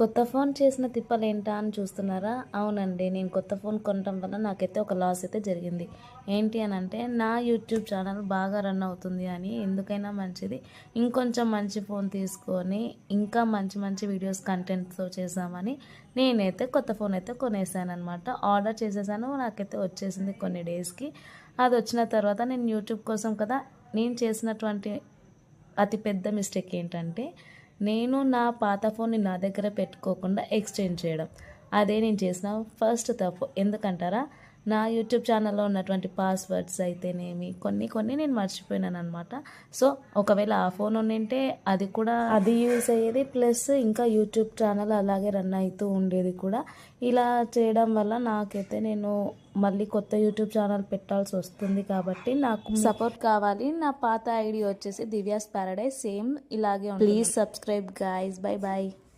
కొత్త ఫోన్ చేసిన తిప్పలు ఏంటా అని చూస్తున్నారా? అవునండి నేను కొత్త ఫోన్ కొనటం వల్ల నాకైతే ఒక లాస్ అయితే జరిగింది. ఏంటి అని అంటే నా యూట్యూబ్ ఛానల్ బాగా రన్ అవుతుంది అని ఎందుకైనా మంచిది. ఇంకొంచెం మంచి ఫోన్ తీసుకొని ఇంకా మంచి మంచి వీడియోస్ కంటెంట్తో చేసామని నేనైతే కొత్త ఫోన్ అయితే కొనేసాను అనమాట ఆర్డర్ చేసేసాను నాకైతే వచ్చేసింది కొన్ని డేస్కి అది వచ్చిన తర్వాత నేను యూట్యూబ్ కోసం కదా నేను చేసినటువంటి అతిపెద్ద మిస్టేక్ ఏంటంటే నేను నా పాత ఫోన్ని నా దగ్గర పెట్టుకోకుండా ఎక్స్చేంజ్ చేయడం. అదే నేను చేసిన ఫస్ట్ తప్పు. ఎందుకంటారా? నా యూట్యూబ్ ఛానల్లో ఉన్నటువంటి పాస్వర్డ్స్ అయితేనేమి కొన్ని కొన్ని నేను మర్చిపోయినాను అనమాట సో ఒకవేళ ఆ ఫోన్ ఉండింటే అది కూడా అది యూస్ అయ్యేది ప్లస్ ఇంకా యూట్యూబ్ ఛానల్ అలాగే రన్ అవుతూ ఉండేది కూడా. ఇలా చేయడం వల్ల నాకైతే నేను మళ్ళీ కొత్త యూట్యూబ్ ఛానల్ పెట్టాల్సి వస్తుంది కాబట్టి నాకు సపోర్ట్ కావాలి. నా పాత ఐడి వచ్చేసి దివ్యాస్ ప్యారడైజ్ సేమ్ ఇలాగే please subscribe guys bye bye